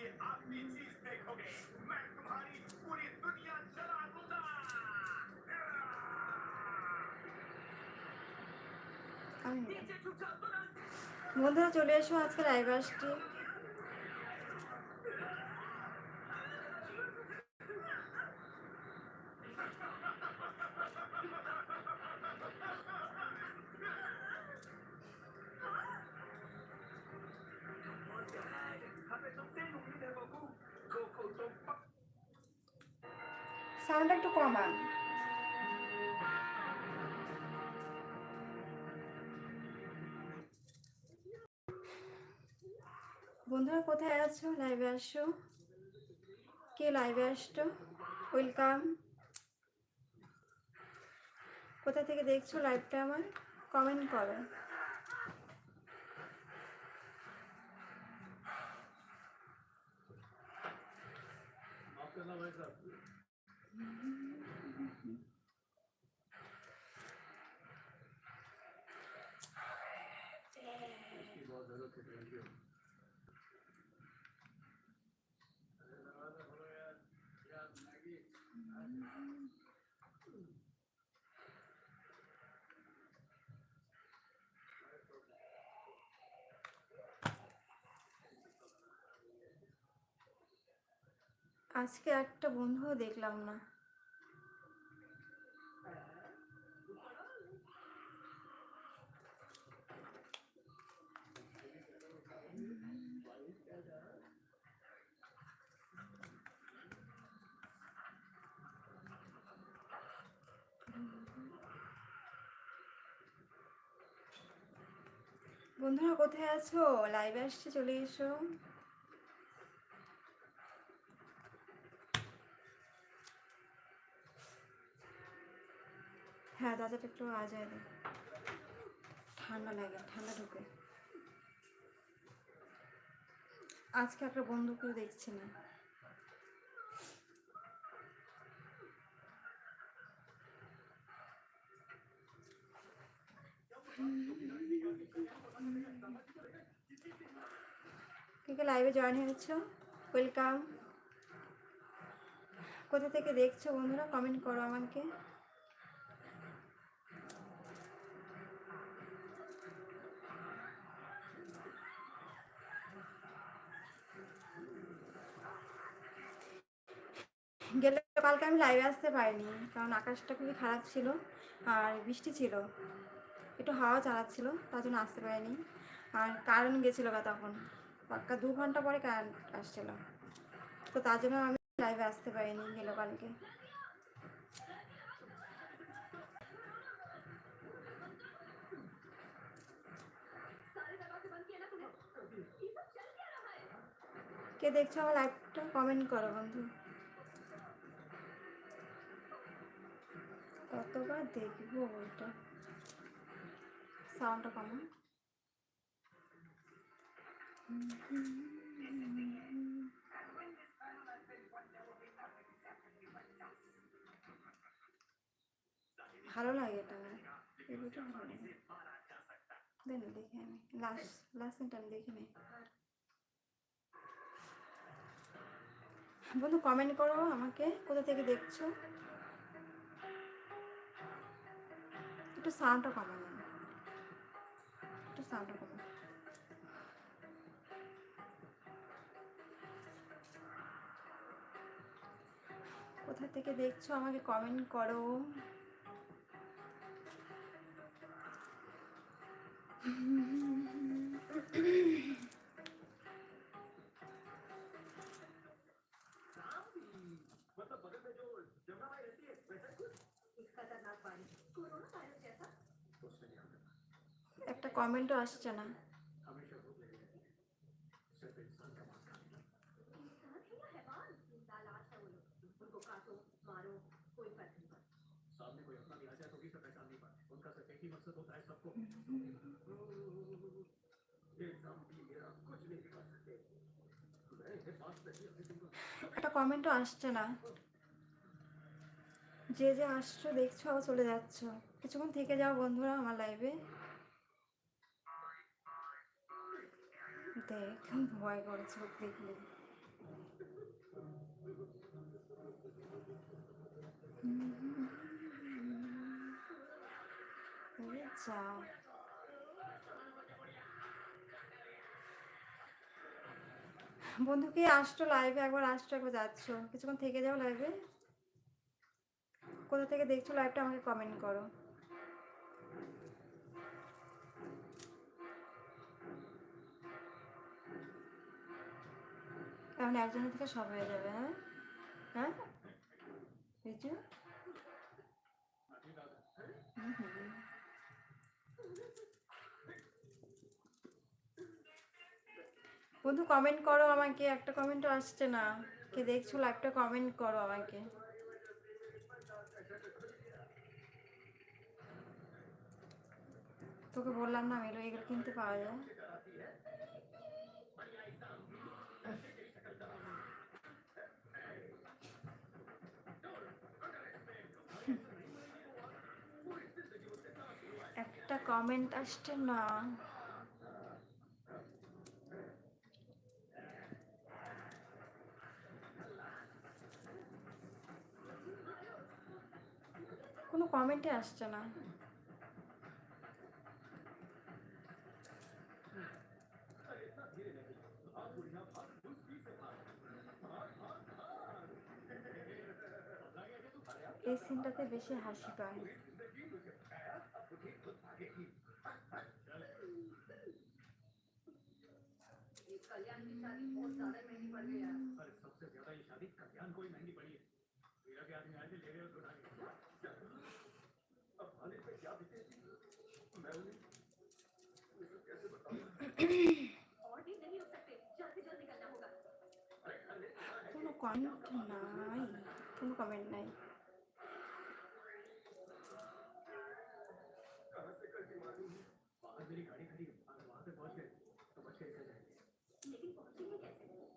ये आखिरी चीज देखोगे मैं तुम्हारी पूरी दुनिया जला दूंगा আমি না। नीचे झुक जाओ तुरंत বন্ধুরা চলে এসো আজকে লাইভ আসছি সাউন্ড একটু কমান। বন্ধুরা, কোথায় আছো? লাইভে আসো। কে লাইভে আসছো? ওয়েলকাম কোথা থেকে দেখছ লাইভটা আমার? কমেন্ট করো। আজকে একটা বন্ধুও দেখলাম না। বন্ধুরা, কোথায় আছো? লাইভে আসছে, চলে এসো। হ্যাঁ দাদাটা একটু আওয়াজ হয় ঠান্ডা লাগে, ঠান্ডা ঢুকে। আজকে একটা বন্ধুকেও দেখছি না। কে লাইভে জয়েন হয়েছো? ওয়েলকাম কোথা থেকে দেখছ বন্ধুরা? কমেন্ট করো আমাকে। গেলে কালকে আমি লাইভে আসতে পারিনি, কারণ আকাশটা খুবই খারাপ ছিল আর বৃষ্টি ছিল। একটু হাওয়া চালাচ্ছিল, তার জন্য আসতে পারিনি। আর কারেন্ট গেছিল তখন। পাক্কা দু ঘণ্টা পরে কারেন্ট আসছিল। তো তার জন্য আমি লাইভে আসতে পারিনি গেল কালকে। কে দেখছ আমার লাইভটা কমেন্ট করো বন্ধু। কতবার দেখব ওইটা? সাউন্ডটা কমা। ভালো লাগে এটা। আমার এই বইটা ভালো লাগে। দেন দেখে আমি লাস্ট লাস্ট আমি দেখে নিই। বন্ধু কমেন্ট করো আমাকে, কোথা থেকে দেখছ? একটু সাউন্ডটা কমানো একটু সাউন্ডটা কমানো কোথা থেকে দেখছ আমাকে কমেন্ট করো। একটা কমেন্টও আসছে না। कोई फर्क नहीं पड़ता सामने कोई अपना भी आ जाए तो भी सब पहचान नहीं पाते उनका सिर्फ एक ही मकसद होता है सबको ये ज़ॉम्बी मेरा कुछ नहीं बिगाड़ सकते मैं इन्हें पास नहीं आने दूंगा একটা কমেন্টও আসছে না যে যে আসছো দেখছো আবার চলে যাচ্ছ কিছুক্ষণ থেকে যাও বন্ধুরা আমার লাইভে দেখ ভয় করে চোখ দেখলে ওরে যা বন্ধু কি আসছো লাইভে একবার আসছো, একবার যাচ্ছ। কিছুক্ষণ থেকে যাও লাইভে কোথা থেকে দেখছ লাইভটা আমাকে কমেন্ট করো। এখন একজনের থেকে সব হয়ে যাবে হ্যাঁ? হ্যাঁ? হুম। বন্ধু কমেন্ট করো আমাকে। একটা কমেন্টও আসছে না। কে দেখছ লাইভটা কমেন্ট করো আমাকে। তোকে বললাম না মেলো এগুলো কিনতে পাওয়া যায়। একটা কমেন্ট আসছে না। কোনো কমেন্টে আসছে না। এই সিনটাতে বেশি হাসি পায়। कल्याण की शादी बहुत ज़्यादा महँगी पड़ गई है अरे सबसे ज़्यादा ये शादी कल्याण को ही महँगी पड़ी है। मीरा के आदमी आए ले गए उसको उठा के अब पे क्या बीतेगी मैं उन्हें कैसे बताऊँ? और दिन नहीं रुक सकते। जल्द है बाहर मेरी गाड़ी खड़ी है अगर वहां पे पहुंच गए तो बच के निकल जाएंगे लेकिन पहुंचेंगे कैसे आइए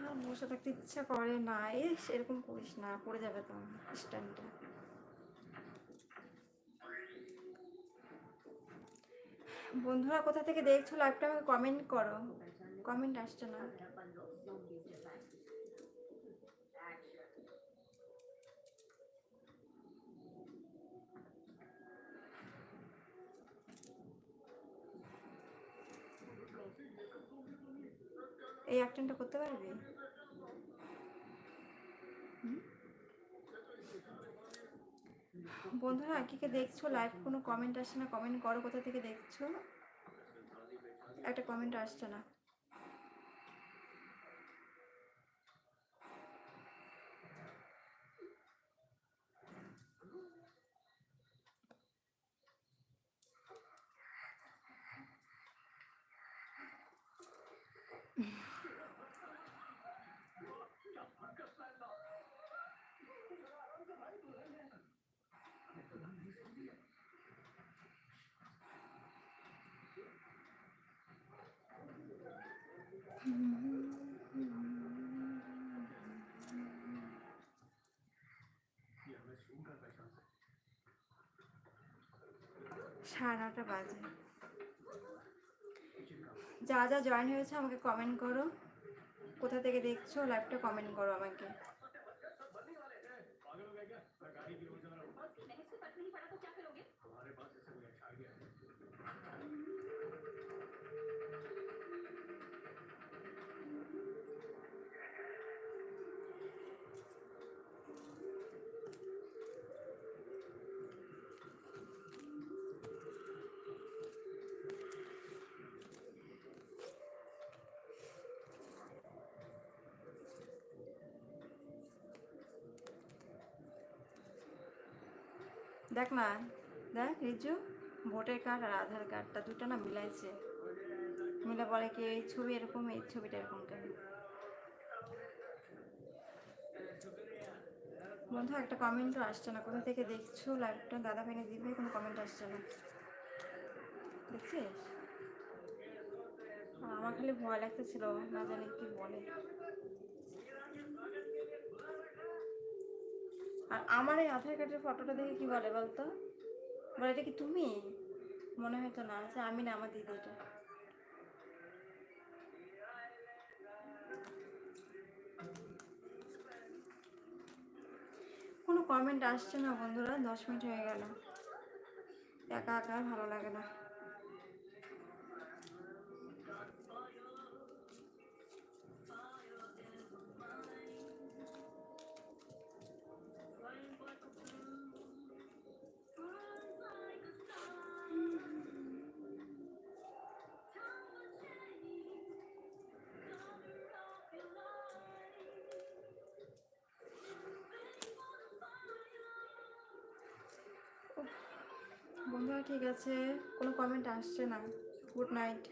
আর বসে থাকতে ইচ্ছা করে না এস এরকম করিস না পড়ে যাবে তো স্ট্যান্ডটা বন্ধুরা কোথা থেকে দেখছো লাইভটা আমাকে কমেন্ট করো কমেন্ট আসছে না এই অ্যাক্টিংটা করতে পারবি? বন্ধুরা, কি কে দেখছ? লাইভ কোনো কমেন্ট আসছে না? কমেন্ট করো কোথা থেকে দেখছ? একটা কমেন্ট আসছে না। সাড়ে নটা বাজে। যা যা জয়েন হয়েছে আমাকে কমেন্ট করো। কোথা থেকে দেখছ লাইভটা কমেন্ট করো আমাকে। দেখ না, দেখ রিজু, ভোটার কার্ড আর আধার কার্ডটা দুটো না মিলাইছে। মিলে বলে কি এই ছবি এরকম, এই ছবিটা এরকম কেন? বন্ধু, একটা কমেন্টও আসছে না। কোথা থেকে দেখছ? লাইভটা দাদা ভাইনে দিবে, কোনো কমেন্ট আসছে না। দেখছিস? আমার খালি ভয় লাগতেছিল, না জানি কি বলে। আর আমার এই আধার কার্ডের ফটোটা দেখে কি বলে বলতো? বলে, এটা কি তুমি? মনে হয়তো না আচ্ছা আমি না, আমার দিদি এটা। কোনো কমেন্ট আসছে না বন্ধুরা, দশ মিনিট হয়ে গেল। একা একা ভালো লাগে না। ঠিক আছে কোনো কমেন্ট আসছে না। Good night